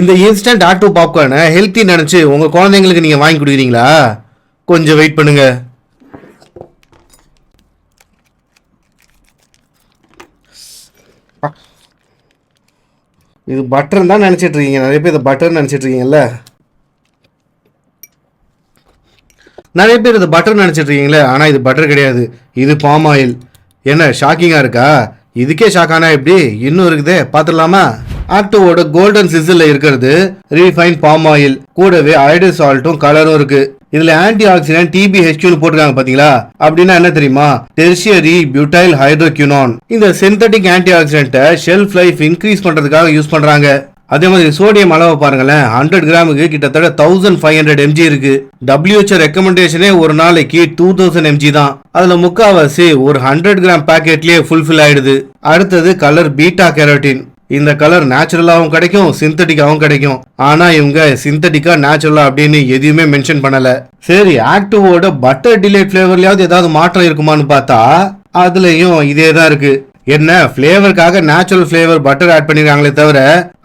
இந்த instant auto பாப்கார்னை healthy நினச்சி உங்கள் குழந்தைங்களுக்கு நீங்கள் வாங்கி கொடுக்குறீங்களா? கொஞ்சம் வெயிட் பண்ணுங்க. இது பட்டர் தான் நினச்சிட்டு இருக்கீங்க. நிறைய பேர் இதை பட்டர் நினச்சிட்டு இருக்கீங்கல்ல? நிறைய பேர் இது பட்டர் நினச்சிட்டு இருக்கீங்களே. ஆனால் இது பட்டர் கிடையாது. இது பாம் ஆயில் என்ன ஷாக்கிங்காக இருக்கா? இதுக்கே ஷாக்கானா எப்படி? இன்னும் இருக்குதே. பார்த்துடலாமா? ஆக்டோவோட கோல்டன் சிசில் இருக்கிறது ரீஃபைன் பாம் ஆயில் கூடவே அயோடைடு சால்ட்டும் கலரும் இருக்கு. இதுல ஆன்டி ஆக்சிடென்ட் டிபிஹெச்யூன்னு போட்டிருக்காங்க பாத்தீங்களா? அப்படின்னா என்ன தெரியுமா? டெர்ஷியரி பியூட்டைல் ஹைட்ரோக்யூனான் இந்த சிந்தட்டிக் ஆன்டி ஆக்சிடென்ட்டை ஷெல்ஃப் லைஃப் இன்க்ரீஸ் பண்றதுக்காக யூஸ் பண்றாங்க. அதே மாதிரி சோடியம் அளவை பாருங்களேன். ஹண்ட்ரட் கிராமுக்கு கிட்டத்தட்ட தௌசண்ட் ஃபைவ் ஹண்ட்ரட் எம்ஜி இருக்கு. டபிள்யூஹெச் ரெக்கமெண்டேஷனே ஒரு நாளைக்கு டூ தௌசண்ட் எம்ஜி தான். அதுல முக்காவாசி ஒரு ஹண்ட்ரட் கிராம் பேக்கெட்லயே ஃபுல்ஃபில் ஆயிடுது. அடுத்தது கலர் பீட்டா கெரோட்டின் இந்த கலர் நேச்சுரலாகவும் கிடைக்கும் சிந்தட்டிக்காகவும் கிடைக்கும். ஆனால் இவங்க சிந்தட்டிக்கா நேச்சுரலா அப்படின்னு எதையுமே மென்ஷன் பண்ணலை. சரி ஆக்டிவோட பட்டர் டிலேட் ஃப்ளேவர்லையாவது ஏதாவது மாற்றம் இருக்குமான்னு பார்த்தா அதுலேயும் இதே தான் இருக்குது என்ன ஃப்ளேவருக்காக நேச்சுரல் ஃப்ளேவர் பட்டர் ஆட் பண்ணிருக்காங்களே தவிர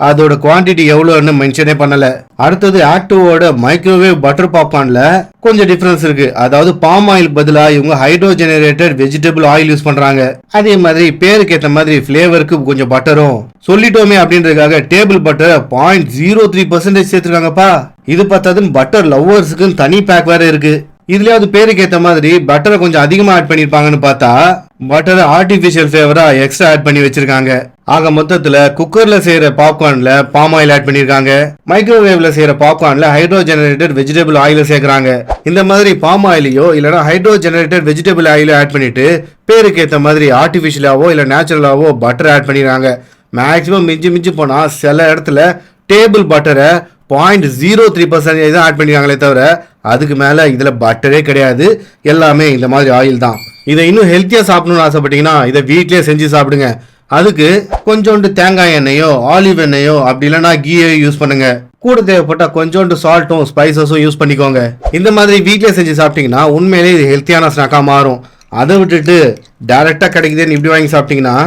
அதோட குவான்டிட்டி எவ்வளோன்னு மென்ஷனே பண்ணல. அடுத்தது ஆக்டிவோட மைக்ரோவேவ் பட்டர் பாப்கார்ன்ல கொஞ்சம் டிஃபரன்ஸ் இருக்கு. அதாவது பாம் ஆயில் பதிலாக இவங்க hydro generated vegetable oil use பண்றாங்க. அதே மாதிரி பேருக்கு ஏற்ற மாதிரி ஃப்ளேவருக்கு கொஞ்சம் பட்டரும் சொல்லிட்டோமே அப்படின்றதுக்காக table butter point zero three percentage சேர்த்துருக்காங்கப்பா. இது பார்த்தாதுன்னு பட்டர் லவ்வர்ஸுக்குன்னு தனி பேக் வேற இருக்கு. இதுலயாவது பேருக்கு ஏற்ற மாதிரி பட்டரை கொஞ்சம் அதிகமா ஆட் பண்ணிருப்பாங்கன்னு பார்த்தா பட்டரை ஆர்டிஃபிஷியல் ஃப்ளேவராக எக்ஸ்ட்ரா ஆட் பண்ணி வச்சிருக்காங்க. ஆக மொத்தத்தில் குக்கரில் செய்கிற பாப்கார்னில் பாம் ஆயில் ஆட் பண்ணியிருக்காங்க மைக்ரோவேவில் செய்கிற பாப்கார்னில் ஹைட்ரோ ஜெனரேட்டட் வெஜிடபிள் ஆயில் சேர்க்குறாங்க. இந்த மாதிரி பாம் ஆயிலையோ இல்லைனா ஹைட்ரோ ஜெனரேட்டட் வெஜிடபிள் ஆயிலோ ஆட் பண்ணிட்டு பேருக்கு ஏற்ற மாதிரி ஆர்டிஃபிஷியலாகவோ இல்லை நேச்சுரலாகவோ பட்டர் ஆட் பண்ணிடுறாங்க. மேக்ஸிமம் மிஞ்சி மிஞ்சி போனால் சில இடத்துல டேபிள் பட்டரை பாயிண்ட் ஜீரோ த்ரீ பர்சன்டேஜ் தான் ஆட் பண்ணியிருக்காங்களே தவிர அதுக்கு மேலே இதில் பட்டரே கிடையாது. எல்லாமே இந்த மாதிரி ஆயில் தான். இதை இன்னும் ஹெல்த்தியாக சாப்பிடணும்னு ஆசைப்பட்டீங்கன்னா இதை வீட்டிலே செஞ்சு சாப்பிடுங்க. அதுக்கு கொஞ்சோண்டு தேங்காய் எண்ணெயோ ஆலிவ் எண்ணெயோ அப்படி இல்லைன்னா கீயோ யூஸ் பண்ணுங்க. கூட தேவைப்பட்ட கொஞ்சோண்டு சால்ட்டும் ஸ்பைசஸும் யூஸ் பண்ணிக்கோங்க. இந்த மாதிரி வீட்டிலே செஞ்சு சாப்பிட்டீங்கன்னா உண்மையிலேயே இது ஹெல்த்தியான ஸ்நாக்காக மாறும். அதை விட்டுட்டு டேரெக்டாக கிடைக்குதுன்னு இப்படி வாங்கி சாப்பிட்டீங்கன்னா